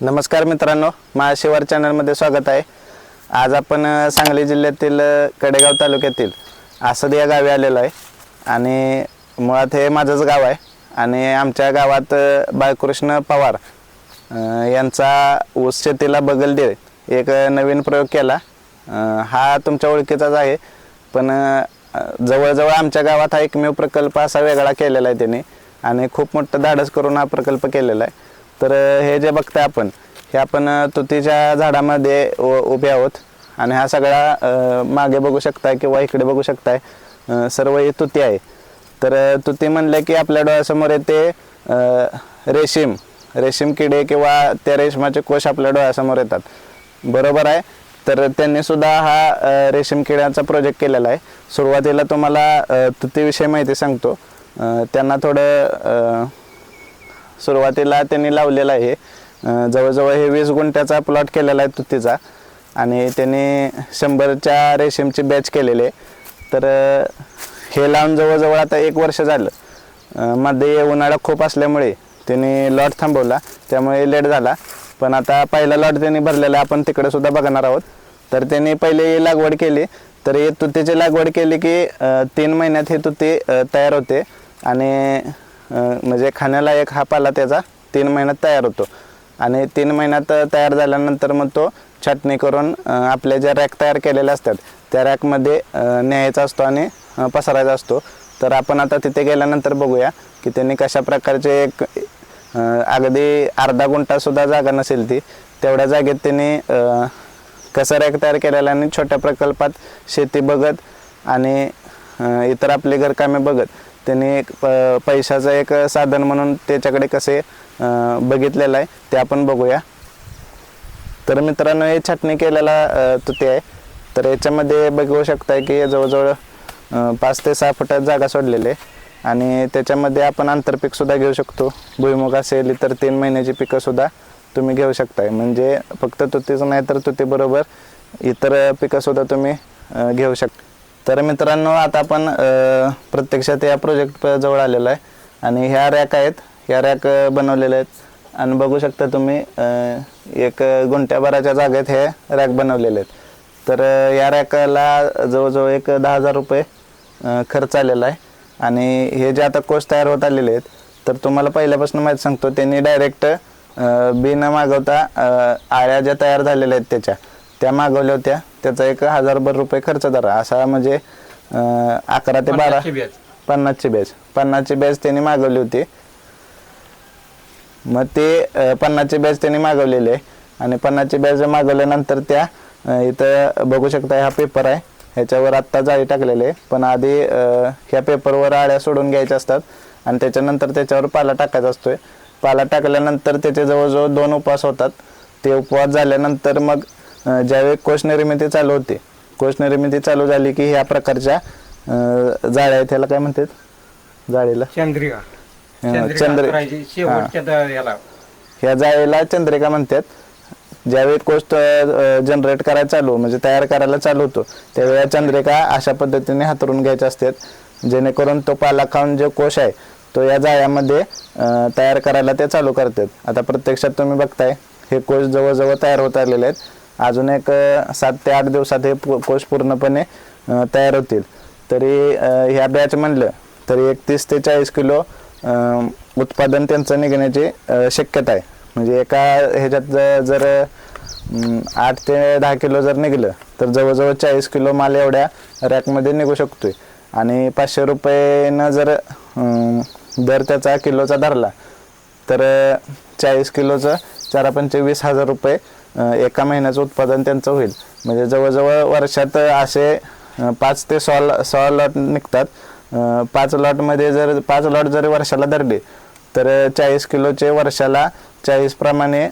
नमस्कार मित्रांनो महाशिवार चॅनलमध्ये स्वागत आहे. आज आपण सांगली जिल्ह्यातील कडेगाव तालुक्यातील आसद या गावी आलेलो आहे. आणि मुळात हे माझंच गाव आहे. आणि आमच्या गावात बाळकृष्ण पवार यांचा ऊस शेतीला बगल दे एक नवीन प्रयोग केला. हा तुमच्या ओळखीचाच आहे. पण जवळजवळ आमच्या गावात हा एकमेव प्रकल्प असा वेगळा केलेला आहे त्यांनी. आणि खूप मोठं धाडस करून हा प्रकल्प केलेला आहे. तर हे जे बघताय आपण हे आपण तुतीच्या झाडामध्ये उभे आहोत. आणि हा सगळा मागे बघू शकताय किंवा इकडे बघू शकताय सर्व हे तुती आहे. तर तुती म्हणलं की आपल्या डोळ्यासमोर येते रेशीम. रेशीम किडे किंवा त्या रेशमाचे कोश आपल्या डोळ्यासमोर येतात. बरोबर आहे? तर त्यांनी सुद्धा हा रेशीम किड्याचा प्रोजेक्ट केलेला आहे. सुरुवातीला तुम्हाला तुतीविषयी माहिती सांगतो. त्यांना थोडं सुरुवातीला त्यांनी लावलेलं आहे. जवळजवळ हे वीस गुंठ्याचा प्लॉट केलेला आहे तुतीचा आणि त्यांनी शंभरच्या रेशीमची बॅच केलेली आहे. तर हे लावून जवळजवळ आता एक वर्ष झालं. मध्ये उन्हाळा खूप असल्यामुळे त्यांनी लॉट थांबवला. त्यामुळे लेट झाला. पण आता पहिला लॉट त्यांनी भरलेला आपण तिकडे सुद्धा बघणार आहोत. तर त्यांनी पहिले लागवड केली. तर हे तुतीची लागवड केली की तीन महिन्यात हे तुती तयार होते. आणि म्हणजे खाण्याला एक हा पाला त्याचा. तीन महिन्यात तयार होतो. आणि तीन महिन्यात तयार झाल्यानंतर मग तो छाटणी करून आपल्या ज्या रॅक तयार केलेल्या असतात त्या रॅकमध्ये न्यायचा असतो आणि पसरायचा असतो. तर आपण आता तिथे गेल्यानंतर बघूया की त्यांनी कशा प्रकारचे एक अगदी अर्धा गुंठासुद्धा जागा नसेल ती. तेवढ्या जागेत त्यांनी कसं रॅक तयार केलेला आणि छोट्या प्रकल्पात शेती बघत आणि इतर आपली घरकामे बघत त्यांनी एक प- पैशाचं एक साधन म्हणून त्याच्याकडे कसे बघितलेलं आहे ते आपण बघूया. तर मित्रांनो हे छाटणी केलेला तुती आहे. तर याच्यामध्ये बघू शकताय की जवळजवळ पाच ते सहा फुटात जागा सोडलेली आहे. आणि त्याच्यामध्ये आपण आंतरपीकसुद्धा घेऊ शकतो. भुईमुग असेल तर तीन महिन्याची पिकंसुद्धा तुम्ही घेऊ शकताय. म्हणजे फक्त तुतीचं नाही तर तुतीबरोबर इतर पिकंसुद्धा तुम्ही घेऊ शकता. तर मित्रांनो आता आपण प्रत्यक्षात या प्रोजेक्ट जवळ आलेलो आहे. आणि ह्या रॅक आहेत. ह्या रॅक बनवलेल्या आहेत. आणि बघू शकता तुम्ही एक गुंठ्याभराच्या जागेत हे रॅक बनवलेले आहेत. तर या रॅकला जवळजवळ एक दहा हजार रुपये खर्च आलेला आहे. आणि हे जे आता कोर्स तयार होत आलेले आहेत तर तुम्हाला पहिल्यापासून माहीत सांगतो त्यांनी डायरेक्ट बी न मागवता आळ्या ज्या तयार झालेल्या आहेत त्याच्या त्या मागवल्या होत्या. त्याचा एक हजारभर रुपये खर्च धरा असा म्हणजे अं, अकरा ते बारा पन्नासची बॅच. पन्नासची बॅच. त्यांनी मागवली होती. मग ते अं, पन्नासची बॅच त्यांनी मागवलेली आहे. आणि पन्नासची बॅच मागवल्यानंतर त्या अं, इथं बघू शकता हा पेपर आहे. ह्याच्यावर आत्ता जाळी टाकलेली आहे. पण आधी अं, ह्या पेपरवर आळ्या सोडून घ्यायच्या असतात. आणि त्याच्यानंतर त्याच्यावर पाला टाकायचा असतोय. पाला टाकल्यानंतर त्याचे जवळजवळ दोन उपवास होतात. ते उपवास झाल्यानंतर मग ज्यावेळी कोश निर्मिती चालू होते कोश निर्मिती चालू झाली की ह्या प्रकारच्या जाळ्या आहेत त्याला काय म्हणतात? जाळीला? चंद्रिका. चंद्र ह्या जाळीला चंद्रिका म्हणतात. ज्यावेळी कोस्ट जनरेट करायला चालू म्हणजे तयार करायला चालू होतो त्यावेळी चंद्रिका अशा पद्धतीने हातरून घ्यायच्या असतात जेणेकरून तो पाला खाऊन जो कोश आहे तो या जाळ्यामध्ये तयार करायला ते चालू करतात. आता प्रत्यक्षात तुम्ही बघताय हे कोश जवळजवळ तयार होत आलेले आहेत. अजून एक सात ते आठ दिवसात हे पु- कोश पूर्णपणे तयार होतील. तरी ह्या बॅच म्हणलं तरी एक तीस ते चाळीस किलो उत्पादन त्यांचं निघण्याची शक्यता आहे. म्हणजे एका ह्याच्यात जर आठ ते दहा किलो जर निघलं तर जवळजवळ चाळीस किलो माल एवढ्या रॅकमध्ये निघू शकतोय. आणि पाचशे रुपयेनं जर दर त्याचा किलोचा धरला तर चाळीस किलोचं चारा पंचवीस हजार रुपये एका महिन्याचं उत्पादन त्यांचं होईल. म्हणजे जवळजवळ वर्षात असे पाच ते सोळा सोळा लॉट निघतात. पाच लॉटमध्ये जर पाच लॉट जर वर्षाला धरले तर चाळीस किलोचे वर्षाला चाळीस प्रमाणे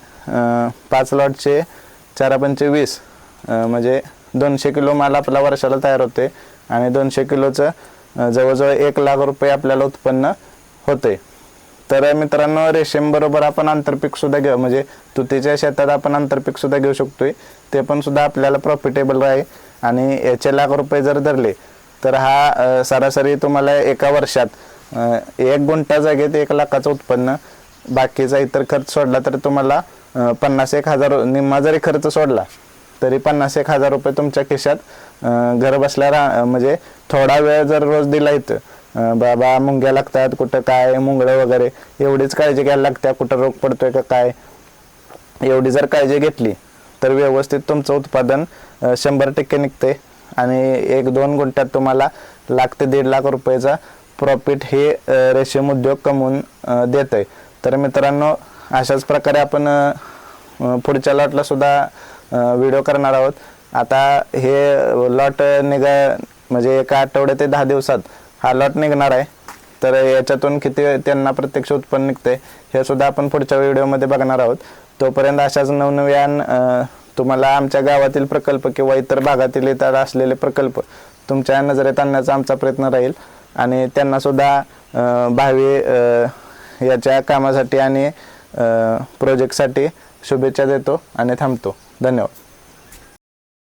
पाच लॉटचे चार पंचे वीस म्हणजे दोनशे किलो माल आपला वर्षाला तयार होते आणि दोनशे किलोचं जवळजवळ एक लाख रुपये आपल्याला उत्पन्न होते तर मित्रांनो रेशीम बरोबर आपण आंतरपीक सुद्धा घेऊ. म्हणजे तुतीच्या शेतात आपण आंतरपीक सुद्धा घेऊ शकतोय. ते पण सुद्धा आपल्याला प्रॉफिटेबल आहे आणि याचे लाख रुपये जर धरले तर हा सरासरी तुम्हाला एका वर्षात एक गुंठा जागेत एक लाखाचं उत्पन्न बाकीचा इतर खर्च सोडला तर तुम्हाला पन्नास एक हजार निम्मा जरी खर्च सोडला तरी पन्नास एक हजार रुपये तुमच्या खिशात घर बसल्या रा म्हणजे थोडा वेळ जर रोज दिला इथं अं, बाबा मुंग्या लागतात कुठं काय मुंगळं वगैरे. एवढीच काळजी घ्यायला लागते कुठं रोग पडतोय का काय. एवढी जर काळजी घेतली तर व्यवस्थित तुमचं उत्पादन शंभर टक्के निघते आणि एक दोन गुंठ्यात तुम्हाला लाख ते दीड लाख रुपयाचा प्रॉफिट हे रेशीम उद्योग कमवून देत आहे तर मित्रांनो अशाच प्रकारे आपण पुढच्या लॉटला सुद्धा व्हिडिओ करणार आहोत. आता हे लॉट निघा म्हणजे एका आठवड्या ते दहा दिवसात हा लॉट निघणार आहे. तर याच्यातून किती त्यांना प्रत्यक्ष उत्पन्न निघते हे सुद्धा आपण पुढच्या व्हिडिओमध्ये बघणार आहोत. तोपर्यंत अशाच नवनव्यान तुम्हाला आमच्या गावातील प्रकल्प किंवा इतर भागातील इतर असलेले प्रकल्प तुमच्या नजरेत आणण्याचा आमचा प्रयत्न राहील. आणि त्यांना सुद्धा भावी याच्या कामासाठी आणि प्रोजेक्टसाठी शुभेच्छा देतो आणि थांबतो. धन्यवाद.